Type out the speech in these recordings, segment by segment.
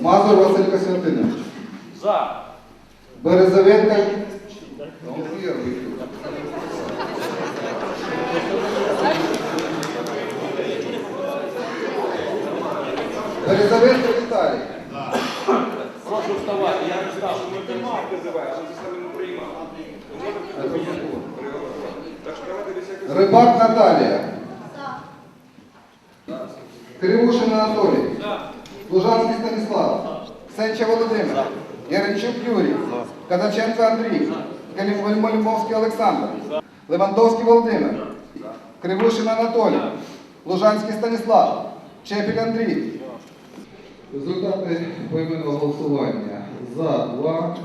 Мазур Василь Костянтинович. За. Березовенко. Березовенко Віталій. Прошу вставати, я не став. Рибак Наталія. Кривушин Анатолій. Лужанський Станіслав. Сенча Володимир. Яренчук Юрій. Казаченко Андрій. Калімовський Олександр. Левандовський Володимир. Кривушин Анатолій. Лужанський Станіслав. Чепіль Андрій. Результати поіменного голосування. За 2,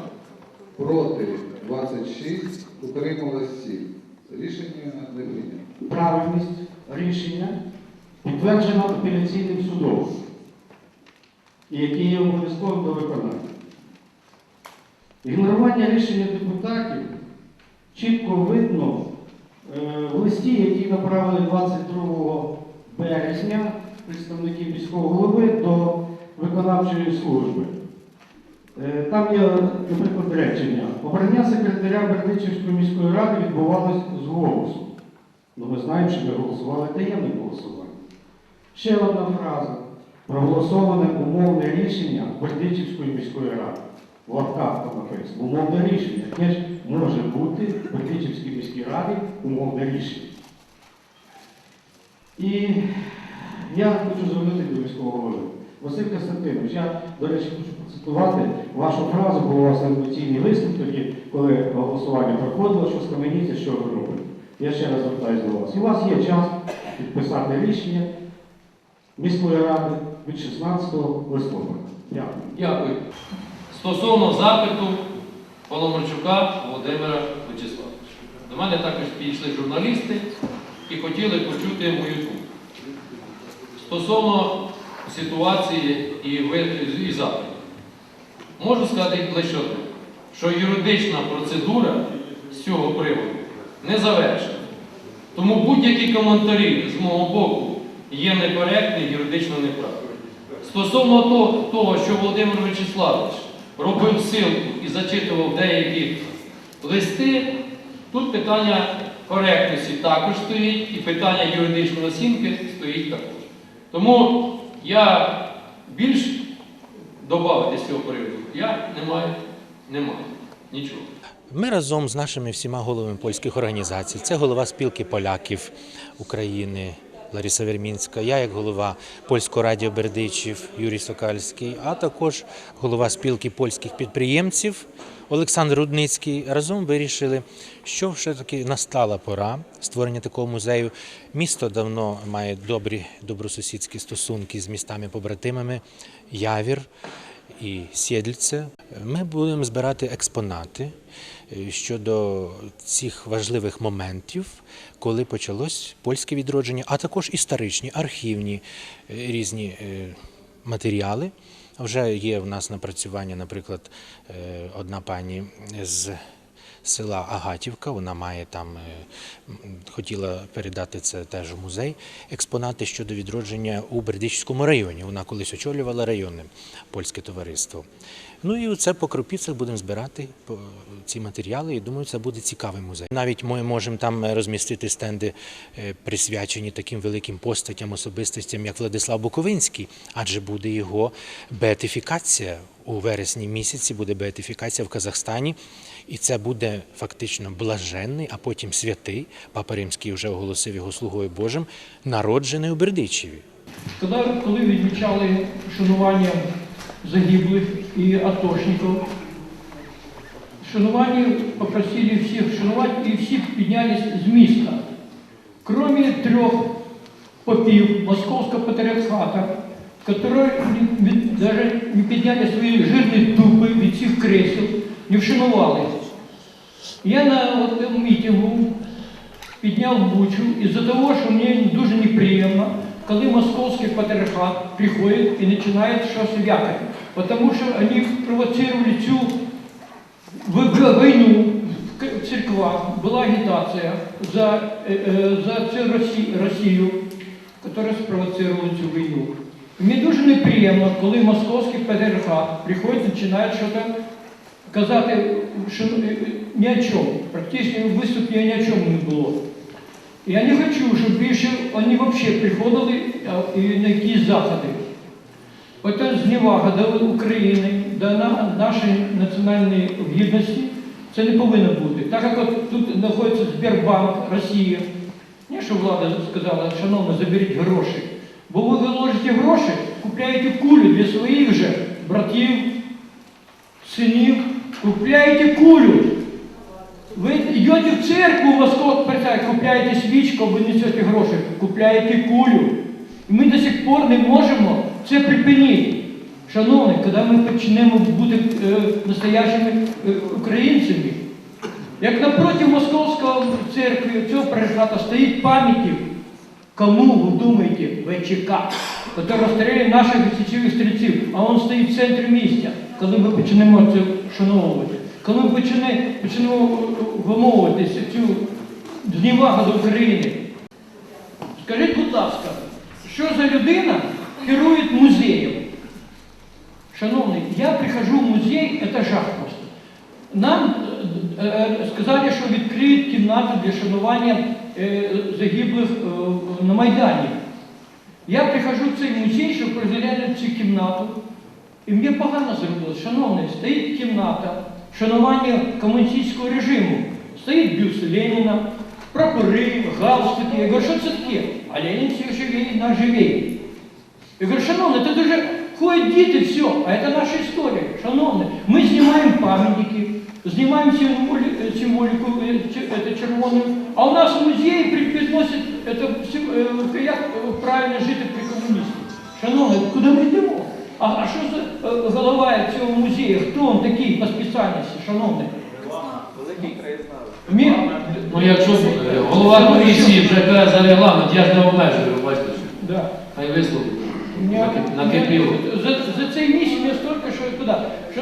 проти 26, утрималось 7. Рішення не прийнято. правильність рішення підтверджено апеляційним судом, і який є обов'язковим до виконання. Ігнорування рішення депутатів чітко видно е, в листі, який направили 22 березня представників міського голови до виконавчої служби. Е, Там є, наприклад, речення. Обрання секретаря Бердичівської міської ради відбувалось з голосу. Ну, ми знаємо, що ми голосували таємним голосуванням. Ще одна фраза. Проголосоване умовне рішення Бердичівської міської ради. В лапках там написано. Умовне рішення. Яке ж може бути в Бердичівській міській раді умовне рішення. І я хочу звернутися до міського голови. Василь Костянтинович, я, до речі, хочу процитувати вашу фразу, бо у вас емоційний виступ тоді, коли голосування проходило, що скаменіться, що ви робите. Я ще раз звертаюся до вас. І у вас є час підписати рішення міської ради від 16 листопада. Дякую. Дякую. Стосовно запиту Паламарчука Володимира Вячеславовича. До мене також підійшли журналісти і хотіли почути мою думку. Стосовно ситуації і запиту. Можу сказати лише одне, що юридична процедура з цього приводу не завершена. Тому будь-які коментарі з мого боку є некоректні, юридично неправильні. Стосовно того, що Володимир Вячеславович робив силку і зачитував деякі листи, тут питання коректності також стоїть, і питання юридичної оцінки стоїть також. Тому я більш додати з цього приводу я не маю, не маю нічого. Ми разом з нашими всіма головами польських організацій, це голова спілки поляків України Лариса Вермінська, я як голова польського радіо Бердичів Юрій Сокальський, а також голова спілки польських підприємців Олександр Рудницький. Разом вирішили, що все таки настала пора створення такого музею. Місто давно має добрі добросусідські стосунки з містами-побратимами Явір і Сєдельце. Ми будемо збирати експонати щодо цих важливих моментів, коли почалось польське відродження, а також історичні, архівні е, різні е, матеріали. Вже є в нас напрацювання, наприклад, е, одна пані з села Агатівка. Вона має там, е, хотіла передати це теж у музей. Експонати щодо відродження у Бердичівському районі. Вона колись очолювала районне польське товариство. Ну і це по кропіцях будемо збирати ці матеріали. І думаю, це буде цікавий музей. Навіть ми можемо там розмістити стенди, е, присвячені таким великим постатям, особистостям, як Владислав Буковинський, адже буде його беатифікація у вересні місяці. Буде беатифікація в Казахстані, і це буде фактично блаженний, а потім святий. Папа Римський вже оголосив його слугою Божим, народжений у Бердичеві. Коли, коли відмічали шанування загиблих і атошників, шанування попросили всіх шанувати і всі піднялись з міста. Кроме трех попів Московского патриархата, которые даже не підняли свої жирні дупи від цих кресел, не вшанували. Я на от цьому мітингу підняв бучу із-за того, що мені дуже неприємно, коли московський патріархат приходить і починає щось вякати. Тому що вони провоцировали цю в- в- церквах, була агітація за, е, е, за цю Росі- Росію, яка спровоцировала цю війну. Мені дуже неприємно, коли московський патріархат приходить, починає щось казати, що е, ні о чому. Практично виступів ні о чому не було. Я не хочу, щоб більше вони взагалі приходили на якісь заходи. Оце зневага до України, до нашої національної гідності, це не повинно бути. Так як от тут знаходиться Сбербанк, Росія. Не що влада сказала, шановно, заберіть гроші. Бо ви виложите гроші, купляєте кулю для своїх же братів, синів, купляєте кулю. Ви йдете в церкву, у вас купляєте свічку, ви несете гроші, купляєте кулю. І ми до сих пор не можемо це припинити. Шановні, коли ми почнемо бути е, настоящими е, українцями, як напроти Московського церкви цього прихата стоїть пам'ятник, кому ви думаєте, ВЧК, який розстріляє наших січових стрільців, а він стоїть в центрі місця, коли ми почнемо це вшановувати, коли ми почнемо, почнемо вимовуватися цю зневагу до України. Скажіть, будь ласка, що за людина керує музеєм? Шановний, я прихожу в музей, это жах просто. Нам е, е, сказали, що відкриють кімнату для шанування е, загиблих е, на Майдані. Я прихожу в цей музей, щоб розглянути цю кімнату. І мені погано зробилось. Шановний, стоїть кімната шанування комуністичного режиму. Стоїть бюст Леніна, прапори, галстуки. Я говорю, що це таке? А Ленін все живее, наш живее. Я говорю, шановні, це дуже ходять діти, все, а це наша історія. Шановні, ми знімаємо пам'ятники, знімаємо символі- символіку е, е, червону, а у нас в музеї сим- е, як е, правильно жити при комунізмі. Шановні, куди ми йдемо? А, а що за голова цього музею? Хто він такий по спеціальності, шановний? Мі... Ну якщо голова комісії вже каже за регламент, я ж не обмежую, бачите. Да. Хай висловить. Накипіло. За, за цей місяць я столько, що куди. Що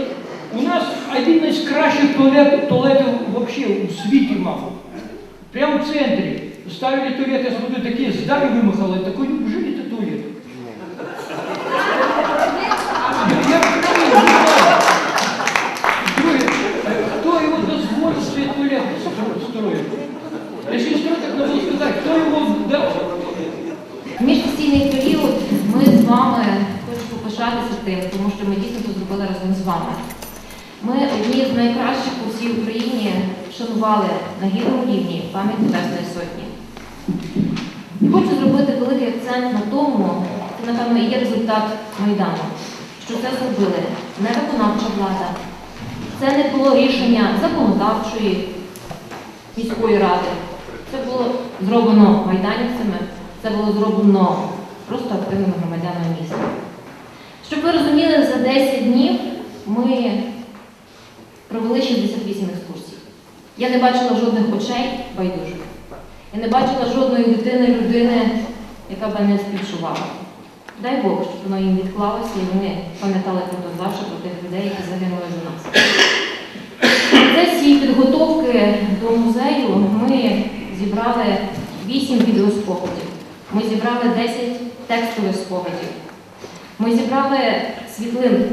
у нас один із кращих туалет, туалетів вообще у світі, мабуть. Прямо в центрі. Ставили туалет, я смотрю, такі здари вимахали, такой туалет? Я, я правильно не знаю. Друге, Хто його дозволив цей туалет строїти? Якщо що, так треба сказати, хто його дав? В період ми з вами хочу пишатися тим, тому що ми дійсно це зробили разом з вами. Ми одні з найкращих у всій Україні вшанували на гідному рівні пам'ять Небесної Сотні. І хочу зробити великий акцент на тому, це, напевно, і є результат Майдану, що це зробили не виконавча влада, це не було рішення законодавчої міської ради. Це було зроблено майданівцями, це було зроблено просто активними громадянами міста. Щоб ви розуміли, за 10 днів ми провели 68 екскурсій. Я не бачила жодних очей байдужих. Я не бачила жодної дитини, людини, яка б не співчувала. Дай Бог, щоб воно їм відклалося і вони пам'ятали про завжди про тих людей, які загинули за нас. Процесі підготовки до музею ми зібрали 8 відеоспогадів. Ми зібрали 10 текстових спогадів. Ми зібрали світлин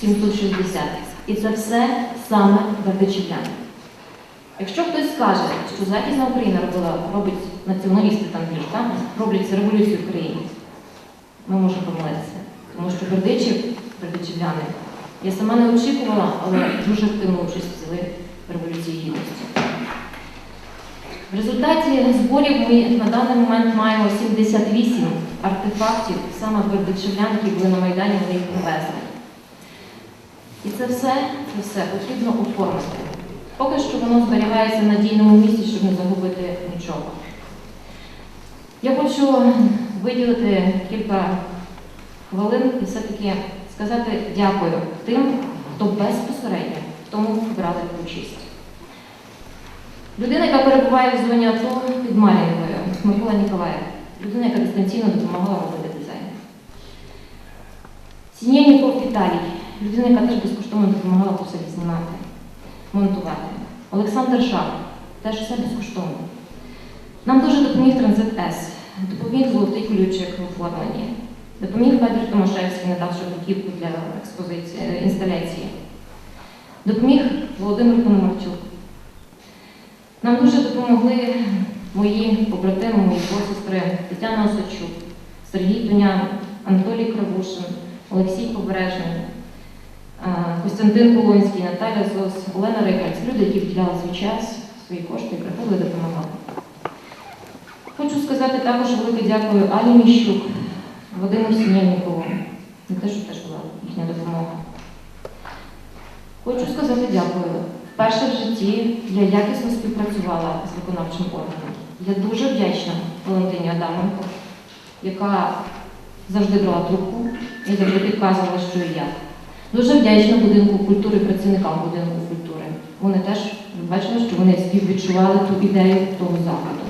760. І це все саме бердичівляни. Якщо хтось скаже, що Західна Україна робила, робить націоналісти там більш там, роблять революцію в Україні, ми можемо помилитися. Тому що бердичів, бердичівляни, я сама не очікувала, але дуже активну участь взяли в революції гідності. В результаті зборів ми на даний момент маємо 78 артефактів, саме бердичівлян, які були на Майдані, вони їх привезли. І це все, це все потрібно оформити. Поки що воно зберігається в надійному місці, щоб не загубити нічого. Я хочу виділити кілька хвилин і все-таки сказати дякую тим, хто безпосередньо в тому брали участь. Людина, яка перебуває в зоні АТО під Мар'їнкою, Микола Ніколаєв, людина, яка дистанційно допомагала робити дизайн. Сінєніков Віталій, людина, яка теж безкоштовно допомагала по селі знімати, монтувати. Олександр Шах, теж все безкоштовно. Нам дуже допоміг транзит С, допоміг золотий ключик в оформленні. Допоміг Федір Томашевський, надавши готівку для експозиції е, інсталяції. Допоміг Володимир Пономарчук. Нам дуже допомогли мої побратими, мої посестри Тетяна Осадчук, Сергій Тунян, Анатолій Кравушин, Олексій Побережний, Костянтин Полонський, Наталя Зос, Олена Рикальць. Люди, які вділяли свій час, свої кошти і приходили допомагати. Хочу сказати також велике дякую Алі Міщук, Вадиму Сінєвнікову за те, що теж була їхня допомога. Хочу сказати дякую. Вперше в житті я якісно співпрацювала з виконавчим органом. Я дуже вдячна Валентині Адаменко, яка завжди брала трубку і завжди підказувала, що і як. Дуже вдячна будинку культури, працівникам будинку культури. Вони теж бачили, що вони співвідчували ту ідею того заходу.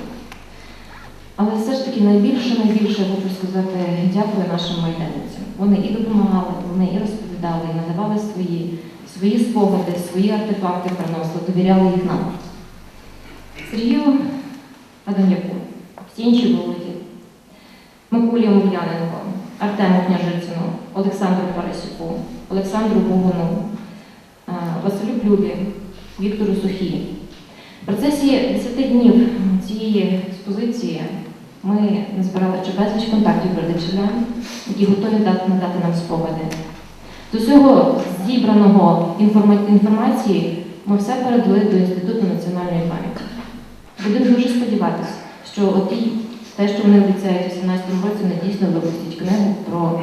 Але все ж таки найбільше, найбільше хочу сказати дякую нашим майданцям. Вони і допомагали, вони і розповідали, і надавали свої, свої спогади, свої артефакти приносили, довіряли їх нам. Сергію Адам'яку, Стінчі Володі, Миколі Омельяненко, Артему Княжицину, Олександру Парасюку, Олександру Бугуну, е, Василю Плюбі, Віктору Сухі. В процесі 10 днів цієї експозиції ми назбирали чи безліч контактів глядачам, які готові надати нам спогади. З усього зібраного інформації ми все передали до Інституту національної пам'яті. Будемо дуже сподіватися, що от і те, що вони обіцяють у 2017 році, вони дійсно випустять книгу про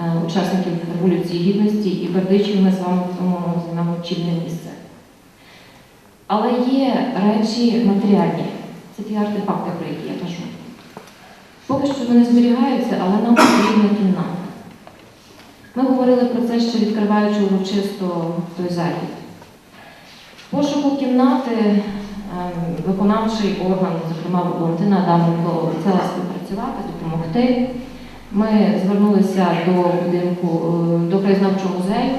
е, учасників Революції Гідності і Бердичів ми з вами в тому займемо чільне місце. Але є речі матеріальні, це ті артефакти, про які я кажу. Поки що вони зберігаються, але нам потрібна кімната. Ми говорили про це ще відкриваючи урочисто той захід. Пошуку кімнати виконавчий орган, зокрема Валентина Адаменко, обіцяла співпрацювати, допомогти. Ми звернулися до будинку, е, до краєзнавчого музею.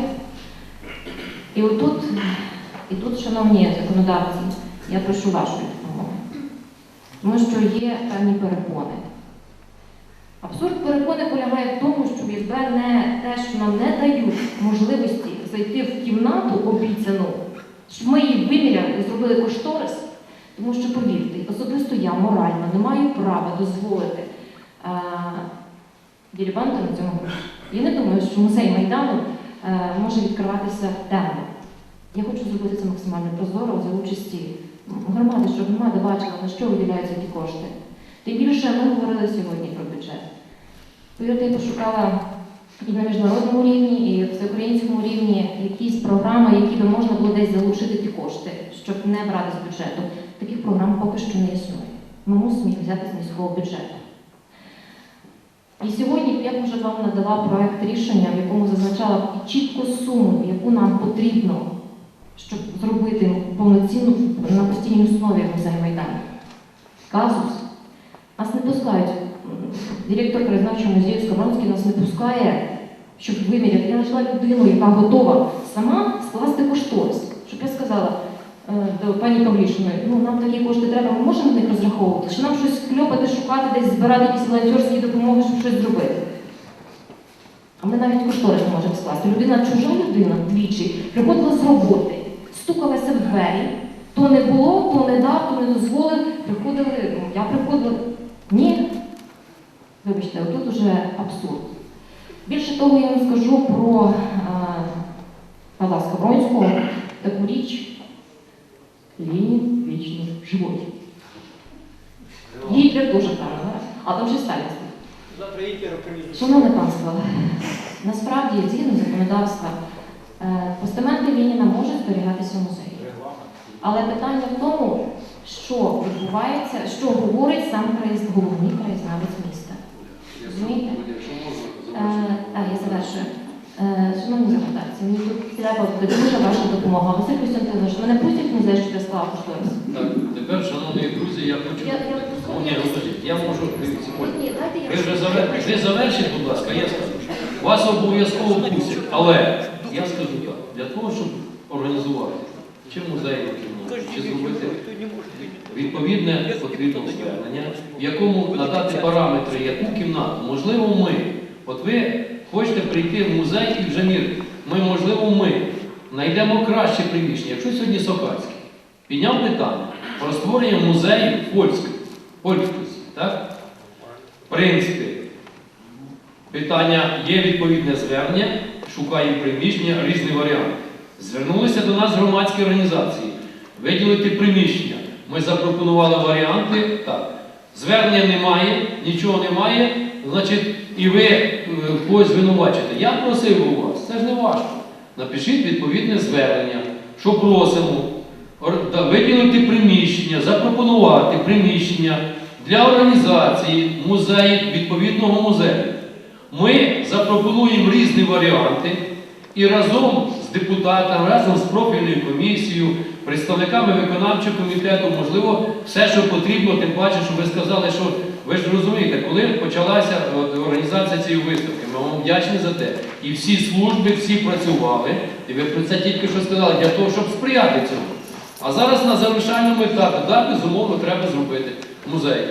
І отут, і тут, шановні законодавці, я прошу вашої допомоги. Тому що є певні перепони. Абсурд перепони полягає в тому, що якби не те, що нам не дають можливості зайти в кімнату обіцяну, щоб ми її виміряли і зробили кошторис, тому що, повірте, особисто я морально не маю права дозволити е, дірібанти на цьому гроші. Я не думаю, що музей Майдану е, може відкриватися темно. Я хочу зробити це максимально прозоро за участі громади, щоб громада бачила, на що виділяються ті кошти. Тим більше ми говорили сьогодні про бюджет. Повірте, я пошукала і на міжнародному рівні, і в всеукраїнському рівні якісь програми, які би можна було десь залучити ті кошти, щоб не брати з бюджету. Таких програм поки що не існує. Ми мусимо їх взяти з міського бюджету. І сьогодні я вже вам надала проект рішення, в якому зазначала чітко суму, яку нам потрібно, щоб зробити повноцінну на постійній основі музей Майдану. Казус. Нас не пускають. Директор краєзнавчого музею Скоронський нас не пускає, щоб виміряти. Я знайшла людину, яка готова сама скласти кошторис. Щоб я сказала е, до пані Павлішиної, ну нам такі кошти треба, ми можемо на них розраховувати? Чи нам щось кльопати, шукати, десь збирати якісь волонтерські допомоги, щоб щось зробити? А ми навіть кошторис не можемо скласти. Людина, чужа людина двічі, приходила з роботи, стукалася в двері. То не було, то не дав, то не дозволив. Приходили, я приходила. Ні. Вибачте, отут уже абсурд. Більше того, я вам скажу про е, Павла Скабронського таку річ. Ленін вічно живой. Гітлер дуже правильно, а там ще Сталін. Шановне панство, насправді, згідно законодавства, е, постаменти Леніна можуть зберігатися в музеї. Але питання в тому, що відбувається, що говорить сам краєз, головний краєзнавець міста. Розумієте? Е, Так, я завершую. Е, Шановні законодавці, мені тут треба буде дуже ваша допомога. Василь Костянтинович, мене пустять в музей, щоб я склала кошторис? Так, тепер, шановні друзі, я хочу. Я- я- О, ні, розкажіть, я можу. Ні, дайте я Ви вже завер... ви завершіть, будь ласка, я скажу. Вас обов'язково пустять. Але я скажу так, для того, щоб організувати чи музейну кімнату, чи зробити відповідне потрібне звернення, в якому надати параметри, яку кімнату, можливо, ми От ви хочете прийти в музей і вже мірити. Ми, можливо, ми знайдемо краще приміщення. Якщо сьогодні Сокальський підняв питання про створення музею польської, польськості, так? В принципі, питання є відповідне звернення, шукаємо приміщення, різні варіанти. Звернулися до нас громадські організації, виділити приміщення. Ми запропонували варіанти. Так, звернення немає, нічого немає, значить, і ви е, когось звинувачите. Я просив у вас, це ж не важко. Напишіть відповідне звернення, що просимо виділити приміщення, запропонувати приміщення для організації музеїв відповідного музею. Ми запропонуємо різні варіанти і разом депутатами, разом з профільною комісією, представниками виконавчого комітету, можливо, все, що потрібно, тим паче, що ви сказали, що ви ж розумієте, коли почалася організація цієї виставки, ми вам вдячні за те. І всі служби, всі працювали, і ви про це тільки що сказали, для того, щоб сприяти цьому. А зараз на завершальному етапі, да, безумовно, треба зробити музей.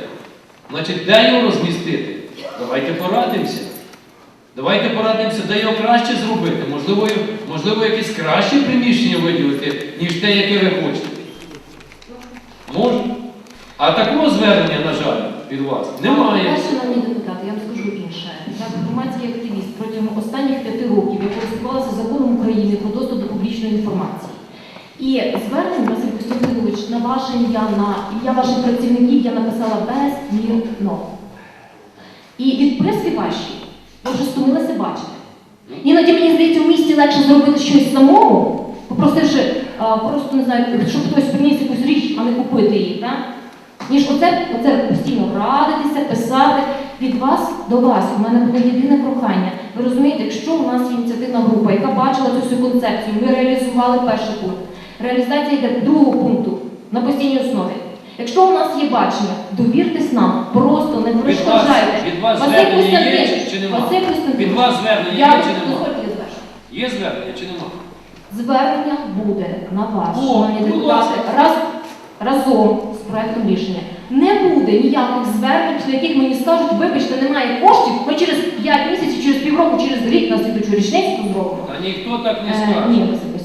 Значить, де його розмістити? Давайте порадимося. Давайте порадимося, де його краще зробити. Можливо, можливо якесь краще приміщення виділити, ніж те, яке ви хочете. Може. А такого звернення, на жаль, від вас немає. Я, шановні депутати, я вам скажу інше. Як громадський активіст протягом останніх п'яти років я користувалася законом України про доступ до публічної інформації. І звернень, Василь Костянтинович, на ваше ім'я, на ім'я ваших працівників я написала безмірно. І відписки ваші ви вже стомилися бачити. Іноді мені здається, в місті легше зробити щось самому, попросивши а, просто не знаю, щоб хтось приніс якусь річ, а не купити її, так? Ніж оце, оце постійно радитися, писати від вас до вас. У мене було єдине прохання. Ви розумієте, якщо у нас ініціативна група, яка бачила цю всю концепцію, ми реалізували перший пункт. Реалізація йде другого пункту на постійній основі. Якщо у нас є бачення, довіртесь нам, просто не перешкоджайте. від вас звернення є чи нема? Від вас звернення є чи нема? Є звернення чи нема? Звернення буде на вас, шановні депутати, раз, разом з проектом рішення. Не буде ніяких звернень, на яких мені скажуть, вибачте, немає коштів, ми через 5 місяців, через півроку, через рік на слідучу річницю зробимо. Та ніхто так не Е, скаже. Ні, Костянтинович,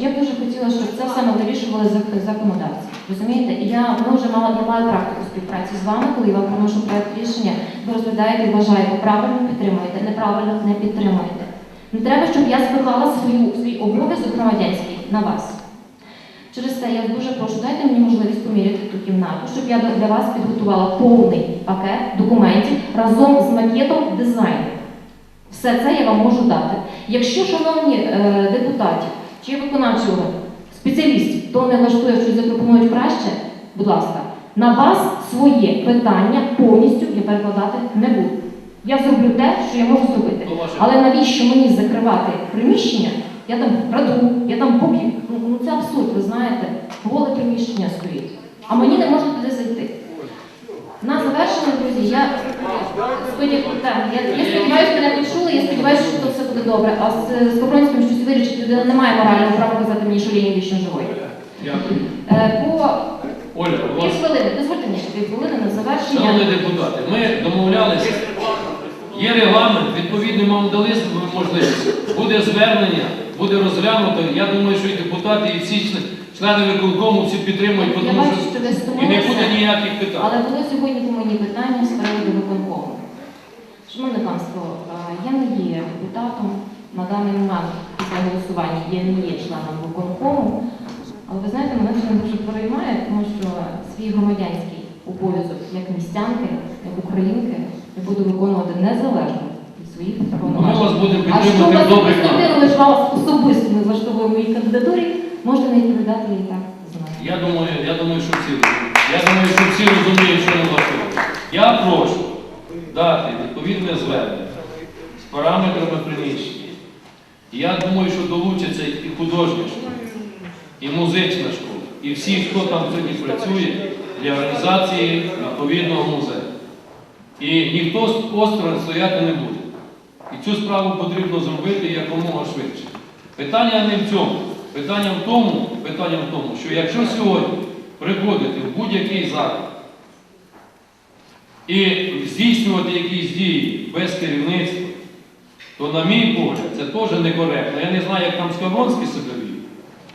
я б дуже хотіла, щоб це ми вирішували законодавці. Розумієте? І я вже мала я маю практику співпраці з вами, коли я вам проношу проект рішення, ви розглядаєте і вважаєте, правильно підтримуєте, неправильно не підтримуєте. Не треба, щоб я спихала свій обов'язок громадянський на вас. Через це я дуже прошу, дайте мені можливість поміряти ту кімнату, щоб я для вас підготувала повний пакет документів разом з макетом дизайну. Все це я вам можу дати. Якщо, шановні е, депутати чи виконавчі органи, спеціалістів, то не влаштує, що запропонують краще, будь ласка, на вас своє питання повністю я перекладати не буду. Я зроблю те, що я можу зробити. Але навіщо мені закривати приміщення? Я там краду, я там поб'ю. Ну, ну це абсурд, ви знаєте, голе приміщення стоїть. А мені не можна туди зайти. На завершення, друзі, я, сподів... так, я, я сподіваюся, мене почули, я сподіваюся, що то все буде добре. А з, з Кобронським щось вирішити людина не має морального права казати мені, що Лінія вічно живої. Дякую. Е, по Оля, у пів хвилини, дозвольте мені ще пів хвилини на завершення. шановні депутати, ми домовлялися. Є регламент, відповідно, ми вам дали можливість. Буде звернення, буде розглянуто. Я думаю, що і депутати, і всі члени- члени виконкому всі підтримують, Я тому бачу, що що ви і не стомилися. буде ніяких питань. Але були сьогодні по мені питання з приводу виконкому. Шановне панство, е, я не є депутатом на даний момент після голосування, я не є членом виконкому. Але ви знаєте, мене це не дуже переймає, тому що свій громадянський обов'язок як містянки, як українки я буду виконувати незалежно від своїх повноважень. А що вас особисто не влаштовує моїй кандидатурі, можете не відповідати і так знати. Я думаю, я думаю, що всі розуміють. Я думаю, що всі розуміють, що не влаштовує. Я прошу дати відповідне звернення з параметрами приміщення. І я думаю, що долучаться і художня школа, і музична школа, і всі, хто там сьогодні працює для організації відповідного музею. І ніхто осторонь стояти не буде. І цю справу потрібно зробити якомога швидше. Питання не в цьому. Питання в тому, питання в тому, що якщо сьогодні приходити в будь-який заклад і здійснювати якісь дії без керівництва, то, на мій погляд, це теж некоректно. Я не знаю, як там Скавронський себе вів,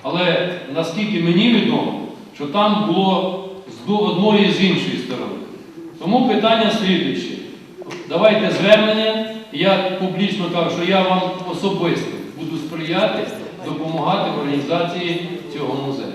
але наскільки мені відомо, що там було з одної з іншої сторони. Тому питання слідуюче. Давайте звернення. Я публічно кажу, що я вам особисто буду сприяти, допомагати в організації цього музею.